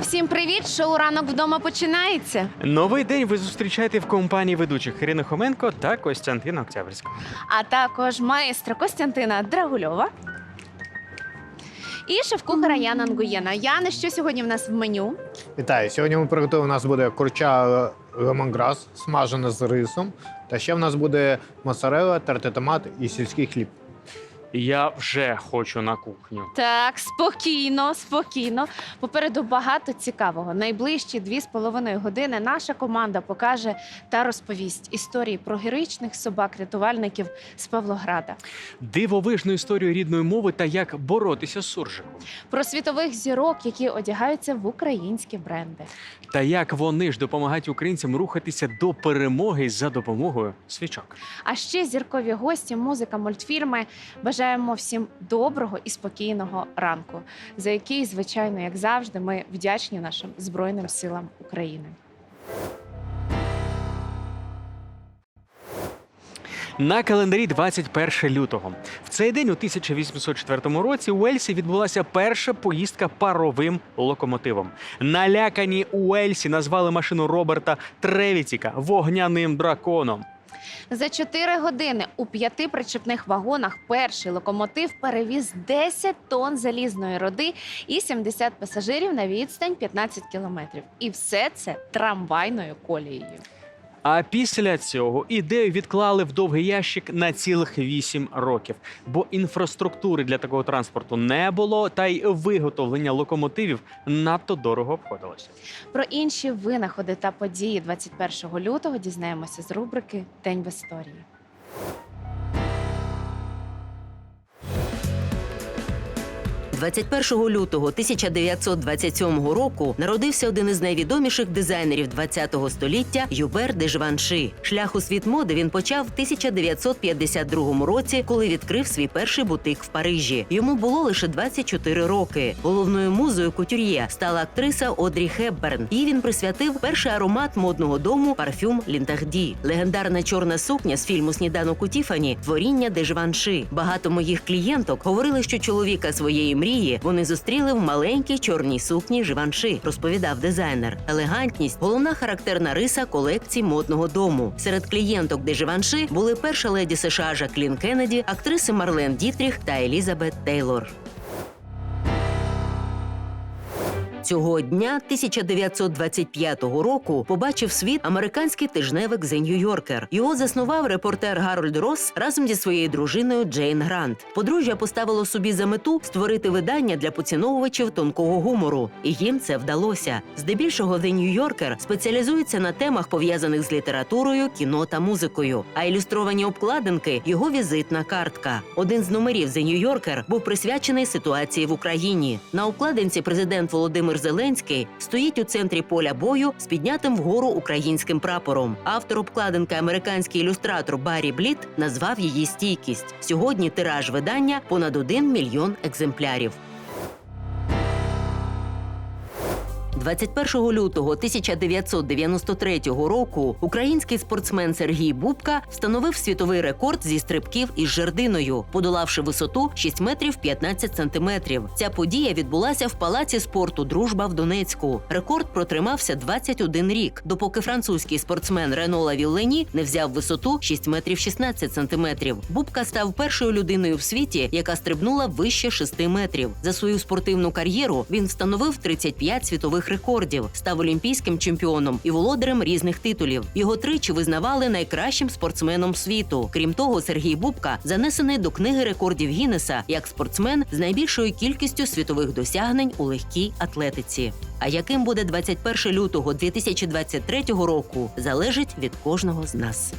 Всім привіт! Шоу ранок вдома починається. Новий день ви зустрічаєте в компанії ведучих Ірини Хоменко та Костянтина Октябрьського. А також маестро Костянтина Драгульова. І шеф-кухара Яна Нгуєна. Яна, що сьогодні в нас в меню? Вітаю! Сьогодні ми приготуємо. У нас буде курча е, лемонграс, смажена з рисом. Та ще в нас буде моцарелла, тертий томат і сільський хліб. Я вже хочу на кухню. Так, спокійно, спокійно. Попереду багато цікавого. Найближчі дві з половиною години наша команда покаже та розповість історії про героїчних собак-рятувальників з Павлограда, Дивовижну історію рідної мови та як боротися з суржиком. про світових зірок, які одягаються в українські бренди. Та як вони ж допомагають українцям рухатися до перемоги за допомогою свічок. А ще зіркові гості, музика, мультфільми. Бажаємо всім доброго і спокійного ранку, за який, звичайно, як завжди, ми вдячні нашим збройним силам України. На календарі 21 лютого. В цей день, у 1804 році, у Ельсі відбулася перша поїздка паровим локомотивом. Налякані у Ельсі назвали машину Роберта Тревіціка вогняним драконом. За 4 години у п'яти причепних вагонах перший локомотив перевіз 10 тонн залізної роди і 70 пасажирів на відстань 15 кілометрів. І все це трамвайною колією. А після цього ідею відклали в довгий ящик на цілих 8 років, бо інфраструктури для такого транспорту не було, та й виготовлення локомотивів надто дорого обходилося. Про інші винаходи та події 21 лютого дізнаємося з рубрики День в історії. – 21 лютого 1927 року народився один із найвідоміших дизайнерів ХХ століття Юбер де Живанши. Шлях у світ моди він почав в 1952 році, коли відкрив свій перший бутик в Парижі. Йому було лише 24 роки. Головною музою кутюр'є стала актриса Одрі Хепберн. Їй він присвятив перший аромат модного дому парфюм Лінтахді. Легендарна чорна сукня з фільму Сніданок у Тіфані творіння де Живанши. Багато моїх клієнток говорили, що чоловіка своєї мрії вони зустріли в маленькій чорній сукні Живанши, розповідав дизайнер. Елегантність головна характерна риса колекції модного дому. Серед клієнток де Живанши були перша леді США Жаклін Кеннеді, актриси Марлен Дітріх та Елізабет Тейлор. Цього дня 1925 року побачив світ американський тижневик The New Yorker. Його заснував репортер Гарольд Росс разом зі своєю дружиною Джейн Грант. Подружжя поставило собі за мету створити видання для поціновувачів тонкого гумору, і їм це вдалося. Здебільшого The New Yorker спеціалізується на темах пов'язаних з літературою, кіно та музикою. А ілюстровані обкладинки його візитна картка. Один з номерів The New Yorker був присвячений ситуації в Україні. На обкладинці президент Володимир Зеленський стоїть у центрі поля бою з піднятим вгору українським прапором. Автор обкладинки, американський ілюстратор Баррі Бліт, назвав її стійкість. Сьогодні тираж видання понад 1 мільйон екземплярів. 21 лютого 1993 року український спортсмен Сергій Бубка встановив світовий рекорд зі стрибків із жердиною, подолавши висоту 6 метрів 15 сантиметрів. Ця подія відбулася в палаці спорту Дружба в Донецьку. Рекорд протримався 21 рік, допоки французький спортсмен Рено Лавіллені не взяв висоту 6 метрів 16 сантиметрів. Бубка став першою людиною в світі, яка стрибнула вище 6 метрів. За свою спортивну кар'єру він встановив 35 світових рекордів, став олімпійським чемпіоном і володарем різних титулів. Його тричі визнавали найкращим спортсменом світу. Крім того, Сергій Бубка занесений до книги рекордів Гіннеса як спортсмен з найбільшою кількістю світових досягнень у легкій атлетиці. А яким буде 21 лютого 2023 року, залежить від кожного з нас.